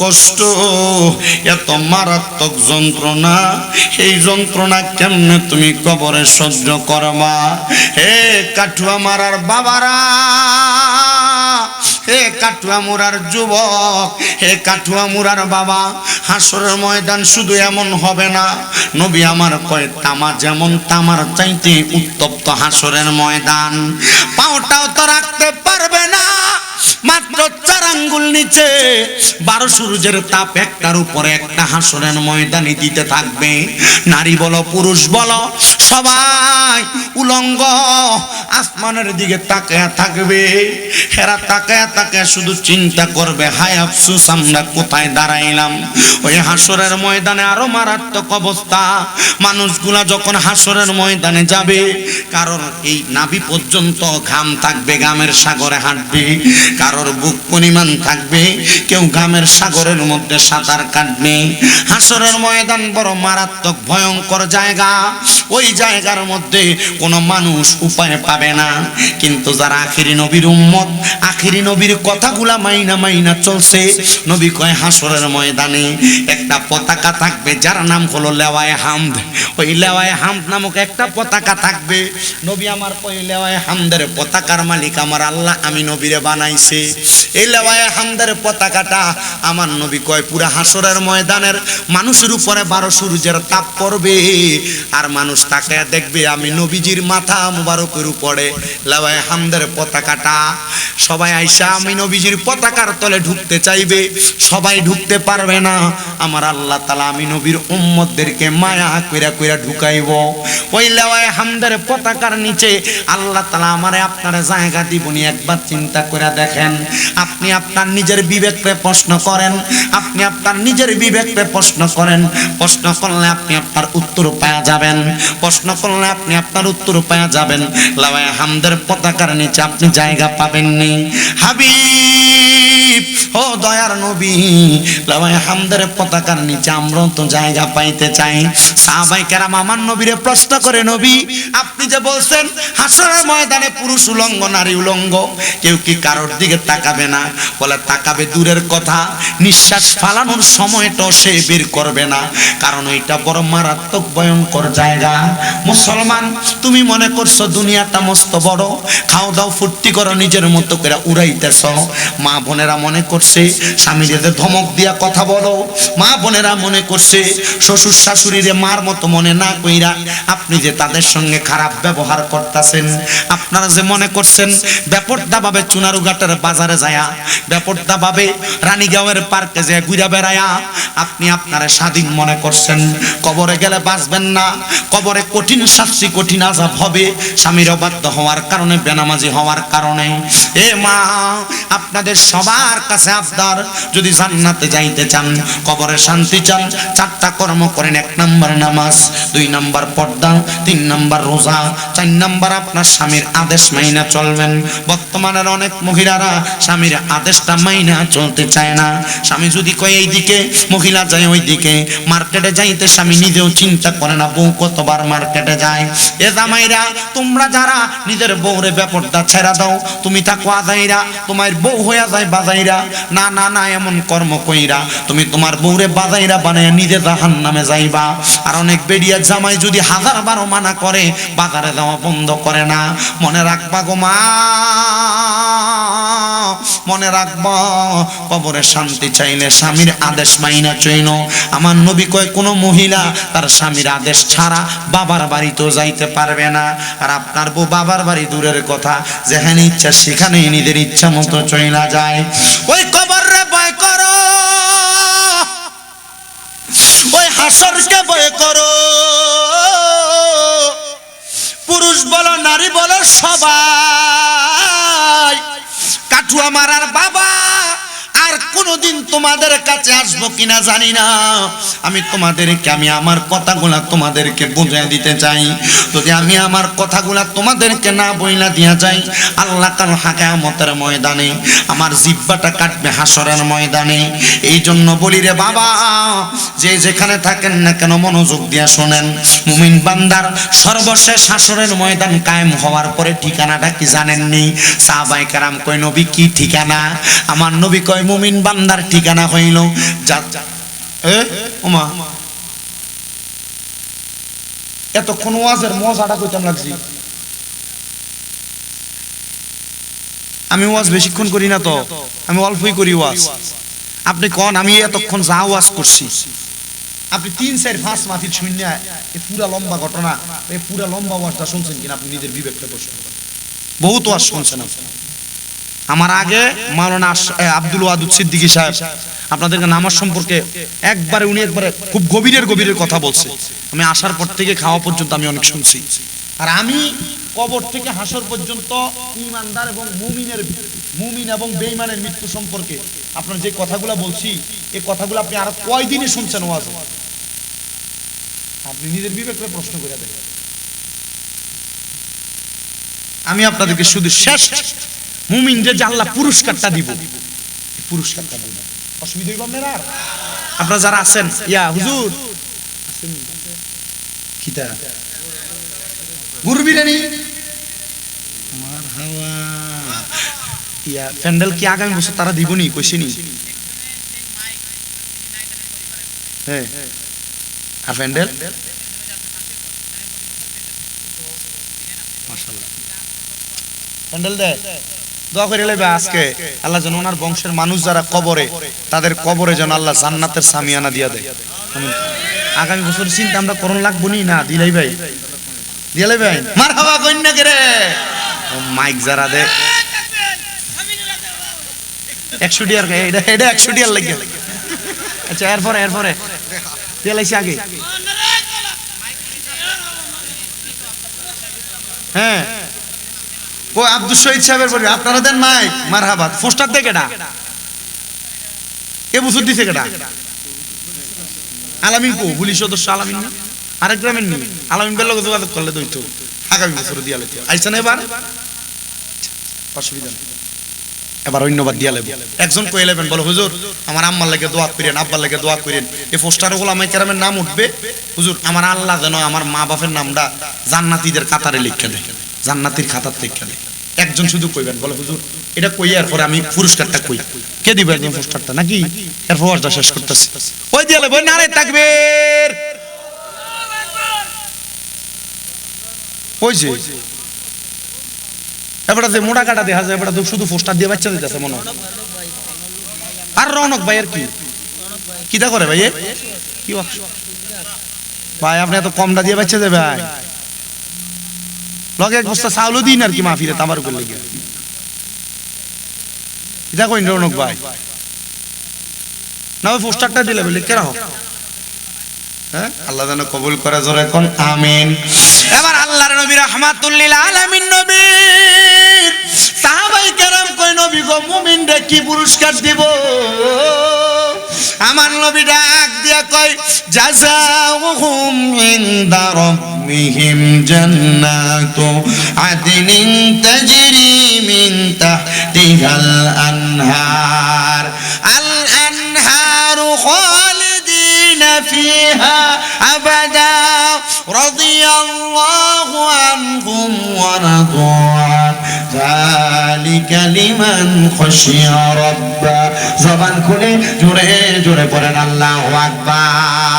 কষ্ট, এত মারাত্মক যন্ত্রণা এই যন্ত্রণা কেমনে তুমি কবরে সহ্য করবা? হে কাঠুয়া মারার বাবারা, হে কাঠুয়া মুরার যুবক, হে কাঠুয়া মুরার বাবা, হাসরের ময়দান শুধু এমন হবে না। নবী আমার কয়, তামা যেমন তামার চাইতে উত্তপ্ত হাসরের ময়দান, পাওটাও তো রাখতে পারবে না। মাত্র চার আঙ্গুল নিচে, বারো সূর্যের তাপ একটার উপরে একটা হাসনের ময়দানি দিতে থাকবে। নারী বলো, পুরুষ বলো, সবাই উলঙ্গ। আসমানের দিকে তাকায় থাকবে। হেরা তাকায় তাকায় শুধু চিন্তা করবে, হায় আফসুস, আমরা কোথায় দাঁড়াইলাম? ওই হাসরের ময়দানে আরও মারাত্মক অবস্থা। মানুষগুলা যখন হাসরের ময়দানে যাবে কারণ এই নাভি পর্যন্ত ঘাম থাকবে, ঘামের সাগরে হাঁটবে। কারোর বুক পরিমাণ থাকবে, কেউ ঘামের সাগরের মধ্যে সাঁতার কাটবে। হাসরের ময়দান বড় মারাত্মক ভয়ঙ্কর জায়গা। ওই জায়গার মধ্যে কোনো মানুষ উপায় পাবে না। কিন্তু যারা আখিরি নবীর উম্মত, আখিরি নবীর কথাগুলা মাইনা মাইনা চলছে। নবী কয় হাসরের ময়দানে একটা পতাকা থাকবে, যার নাম হলো লেওয়ায় হামদ। ওই লেওয়ায় হামদ নামক একটা পতাকা থাকবে। নবী আমার কই লেওয়ায় হামদের পতাকার মালিক আমার আল্লাহ, আমি নবীরে বানাইছে। এই লেওয়ায় হামদের পতাকাটা আমার নবী কয় পুরা হাসরের ময়দানের মানুষের উপরে বারো সূর্যের তাপ পড়বে। আর মানুষ তাকে দেখবে, আমি নবীজির মাথা মুবারকের উপরে লেওয়ায় হামদের পতাকাটা। সবাই আইসা আমি নবীজির পতাকার তলে ঢুকতে চাইবে। সবাই ঢুকতে পারবে না। আমার আল্লাহ তালা আমি নবীর উম্মতদেরকে মায়া কইরা কইরা ঢুকাইব। ওই লেওয়ায় হামদের পতাকার নিচে আল্লাহ তালা আমারে আপনার জায়গা দিবনি একবার চিন্তা করে দেখেন। আপনি আপনার নিজের বিবেককে প্রশ্ন করেন। আপনি আপনার নিজের বিবেককে প্রশ্ন করেন। প্রশ্ন করলে আপনি আপনার উত্তর পাওয়া যাবেন। প্রশ্ন করলে আপনি আপনার উত্তর পাওয়া যাবেন। হামদের পতাকার নিচে আপনি জায়গা পাবেননি। হাবিব! ও দয়ার নবী লাওয়ায় হামদের পতাকার নিচে আমরা তো জায়গা পাইতে চাই। সাহাবাই কেরাম আমার নবীরে প্রশ্ন করে, নবী, আপনি যে বলছেন, হাসরের ময়দানে পুরুষ উলঙ্গ, নারী উলঙ্গ, কেউ কি কারোর দিকে তাকাবে না? বলে, তাকাবে দূরের কথা, নিঃশ্বাস ফালানোর সে বের করবে না। কারণ ওইটা বড় মারাত্মক, ভয়ঙ্কর জায়গা। মুসলমান, তুমি মনে করছ দুনিয়াটা মস্ত বড়? খাও দাও, ফুর্তি করো, নিজের মতো করে উড়াইতেছ। মা বোনেরা মনে করছে স্বামীদের ধমক দিয়া কথা বলো। মা বোনেরা মনে করছে, শ্বশুর শাশুড়িরে মার মতো মনে না কইরা আপনি যে তাদের সঙ্গে খারাপ ব্যবহার করতেছেন, আপনারা যে মনে করছেন ব্যাপারটা ভাবে চুনারুঘাটের বাজারে যায়া ব্যাপারটা ভাবে রানীগাঁওয়ের পার্কে যে ঘুরা বেড়ায়া, আপনি আপনারা স্বাধীন মনে করছেন। কবরে গেলে বাঁচবেন না, কবরে কঠিন শাস্তি, কঠিন আজাব হবে। স্বামীর অবাধ্য হওয়ার কারণে, বেনামাজি হওয়ার কারণে। এ মা, আপনাদের সবার কাছে আবদার। যদি জান্নাতে যাইতে চান, কবরে শান্তি চান, চারটা কর্ম করেন, এক নাম্বার নামাজ, দুই নাম্বার পর্দা, তিন নাম্বার রোজা, চার নাম্বার আপনার স্বামীর আদেশ মাইনা চলবেন। বর্তমানের অনেক মহিলারা স্বামীর আদেশটা মাইনা চলতে চায় না। স্বামী যদি কয় এই দিকে মহিলা যায় ওই দিকে মার্কেটে যাইতে স্বামী নিজেও চিন্তা করে না, বউ কতবার মার্কেটে যায়? এ জামাইরা, তোমরা যারা নিজের বউরে ব্যাপারটা ছেড়া দাও, তুমি থাকো আদাইরা তোমার বউ হইয়া যায় বাজাইরা, না না না, এমন কর্ম কইরা, তুমি তোমার বউরে বাজাইরা বানায় নিজে জাহান নামে যাইবা। আর অনেক বেরিয়া জামাই যদি হাজার বারো মানা করে, বাজারে যাওয়া বন্ধ করে না। মনে রাখবা গো মা। মনে রাখবা, কবরে শান্তি চাইলে স্বামীর আদেশ মাইনা চইন আমার নবী কয়, কোনো মহিলা তার স্বামীর আদেশ ছাড়া বাবার বাড়িতেও যাইতে পারবে না। আর আপনার বউ বাবার বাড়ি দূরের কথা, যেখানে ইচ্ছা সেখানে নিজের ইচ্ছা মতো চইলা যায়। ওই কবরে ভয় করো। ওই হাসরকে ভয় করো। পুরুষ বলো, নারী বলো, সবাই কাঠুয়া মারার বাবা। আর কোন কোনোদিন তোমাদের কাছে আসব কিনা জানি না। আমি তোমাদেরকে, আমি আমার কথাগুলা তোমাদেরকে বুঝিয়ে দিতে চাই। যদি আমি আমার কথাগুলা তোমাদেরকে না বইলা দিয়া যাই, আল্লাহ কাল হাকামতের ময়দানে, আমার জিব্বাটা কাটবে হাসরের ময়দানে। এই জন্য বলি রে বাবা, যে যেখানে থাকেন না কেন মনোযোগ দিয়া শোনেন। মুমিন বান্দার সর্বশেষ হাসরের ময়দান কায়েম হওয়ার পরে ঠিকানাটা কি জানেননি? সাহাবাই কারাম কয়, নবী, কি ঠিকানা? আমার নবী কয় মুমিন বান্দার ঠিকানা হইল যা ওমা। এতক্ষণ ওয়াজের মজাটা কইতাম লাগছি। আমি ওয়াজ বেশিক্ষণ করি না তো। আমি অল্পই করি ওয়াজ। আপনি কন, আমি এতক্ষণ যা ওয়াজ করছি। আপনি তিন, চার, পাঁচ মাফির শূন্য এই পুরা লম্বা ঘটনা এই পুরা লম্বা ওয়াজটা শুনছেন কিনা আপনি নিজের বিবেকটা প্রশ্ন। বহুত ওয়াজ শুনছেন আপনি। আমার আগে মাওলানা আব্দুল ওয়াদুদ সিদ্দিকী সাহেব, আপনাদেরকে নামাজ সম্পর্কে একবারে উনি একবারে খুব গভীরের গভীরের কথা বলছে। আমি আসার পর থেকে খাওয়া পর্যন্ত আমি অনেক শুনছি। আর আমি কবর থেকে হাসর পর্যন্ত ইমানদার এবং মুমিনের মুমিন এবং বেঈমানের মৃত্যু সম্পর্কে আপনার যে কথাগুলো বলছি এই কথাগুলো আপনি আর কয়দিনে শুনছেন ওয়াজ? আপনি নিজের বিবেকের প্রশ্ন করে দেন আমি আপনাদেরকে শুধু শেষ মুমিন যে আল্লাহ পুরস্কারটা দিব। পুরস্কারটা দিব। অসুবিধা হইব আপনার আর? আপনারা যারা আছেন ইয়া হুজুর? কিতা? গুরু বিরিয়ানি ইয়া প্যান্ডেল কি আগামী বছর তারা দিবনি? কইছিনি হ্যাঁ। আর প্যান্ডেল? মাশাআল্লাহ। প্যান্ডেল দেয়? দোয়া করে লেবে আজকে। আল্লাহ যেন ওনার বংশের মানুষ যারা কবরে, তাদের কবরে যেন আল্লাহ জান্নাতের সামিয়ানা দিয়া দেয়। আগামী বছর চিন্তা আমরা করণ লাগবো নি না দিলাই ভাই। দিলাই ভাই। মার হাওয়া কন্যা রে? মাইক যারা দে। একশো ডিয়ার এটা এটা একশো ডিয়ার লাগে। আচ্ছা এরপরে এরপরে। দিলাইছি আগে। হ্যাঁ। ও আব্দুল শহীদ সাহেবের পরে আপনারা দেন মাই মারহাবাদ পোস্টার দেখে না কে বুঝুর দিছে কেডা? আলামিন কো, পুলিশ সদস্য আলামিন না? আরেক গ্রামের নি। আলামিন বের লগে যোগাযোগ করলে দইতো। আগামী বছর দিয়া লেতে আইছেন এবার? অসুবিধা নেই। এবার অন্যবার দিয়া লেবে একজন কই লেবেন বলো, হুজুর, আমার আম্মার লাগে দোয়া করেন, আব্বার লাগে দোয়া করেন। এই পোস্টারে হলো আমার কেরামের নাম উঠবে। হুজুর, আমার আল্লাহ যেন আমার মা বাপের নামটা জান্নাতীদের কাতারে লিখে দেয়। জান্নাতির খাতার দেয় একজন শুধু কইবেন, বলে, হুজুর, এটা কই? এরপরে আমি পুরস্কারটা কই? কে দিবে একজন পুরস্কারটা? নাকি? এর ফোয়ারটা শেষ করতেছি। ওই দিয়ে লেবে নারে তাকবীর! ওই যে। এবারে যে মোটা কাটা দেখা যায়, এবারে তো শুধু পোস্টার দিয়ে বাচ্চা দিতেছে মনে হয়। আর ভাই আর কি? কিটা করে ভাই কি ভাই, আপনি এত কমটা দিয়ে বাচ্চা দেবে ভাই লগে এক বস্তা চাউলও দিন আর কি মাহফিলে তামার উপর লেগে কিটা কইন রৌনক ভাই। না ওই পোস্টারটা দিলে বলে কেন হ্যাঁ? আল্লাহ যেন কবুল করে জোরে কোন আমিন। এবার আল্লাহর নবী রাহমাতুল্লিল আলামিন নবী। সাহাবাই কেরাম কই নবী গো মুমিন রে কি পুরস্কার দিব? আমার নবী ডাক দিয়া কয় জাযাউহুম ইনদা রাব্বিহিম জান্নাতু আদনিন তাজরি মিন তাহতিহাল আনহার। আল আনহার খালিদিন ফিহা আবাদা, রাদিয়াল্লাহু আনহুম ওয়া রাদু ذلك لمن خشي ربه জবান খুলে জোরে জোরে পড়েন আল্লাহু আকবার আমার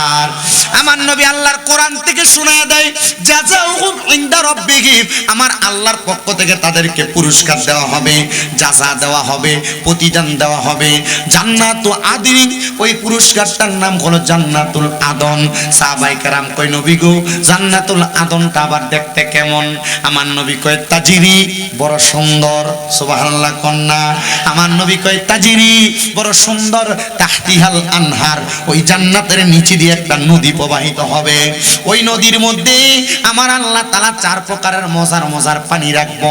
নবী আল্লাহর কোরআন থেকে শোনা দেয়, জাযাউহুম ইনদা রাব্বিহিম আমার আল্লাহর পক্ষ থেকে তাদেরকে পুরস্কার দেওয়া হবে, জাযা দেওয়া হবে, প্রতিদান দেওয়া হবে। জান্নাতু আদিন, ওই পুরস্কারটার নাম হলো জান্নাতুল আদন। সাহাবাই কারাম কই নবী গো, জান্নাতুল আদনটা আবার দেখতে কেমন? আমার নবী কয়, তাজিরি, বড় সুন্দর সুবহানাল্লাহ, কন্যা। আমার নবী কয়, তাজিরি, বড় সুন্দর, তাহতিহাল আনহার ওই জান্নাতের নিচে দিয়ে একটা নদী প্রবাহিত প্রবাহিত হবে। ওই নদীর মধ্যে আমার আল্লাহ তালা চার প্রকারের মজার মজার পানি রাখব।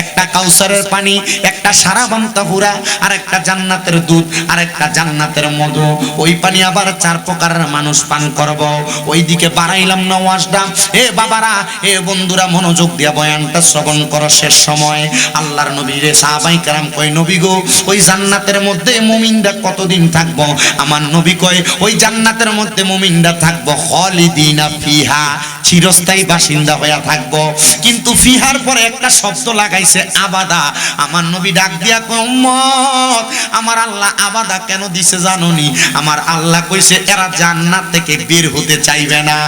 একটা কাউসারের পানি, একটা সারাবাম তাহুরা আর একটা জান্নাতের দুধ, আর একটা জান্নাতের মধু। ওই পানি আবার চার প্রকারের মানুষ পান করব। ওই দিকে বাড়াইলাম না ওয়াজটা এ বাবারা, এ বন্ধুরা, মনোযোগ দিয়া বয়ানটা শ্রবণ করো শেষ সময়। আল্লাহর নবী রে সাহাবাই কারাম কয়, নবী গো, ওই জান্নাতের মধ্যে মুমিনরা কতদিন থাকব? আমার নবী কয়, ওই জান্নাতের মধ্যে মুমিনরা থাকব খলিদিনা ফিহা, চিরস্থায়ী বাসিন্দা হইয়া থাকব। কিন্তু ফিহার পরে একটা শব্দ লাগাইছে, আবাদা। আমার নবী ডাক দিয়া কম্মত আমার আল্লাহ আবাদা কেন দিছে জাননি? আমার আল্লাহ কইছে, এরা জান্নাত থেকে বের হতে চাইবে না।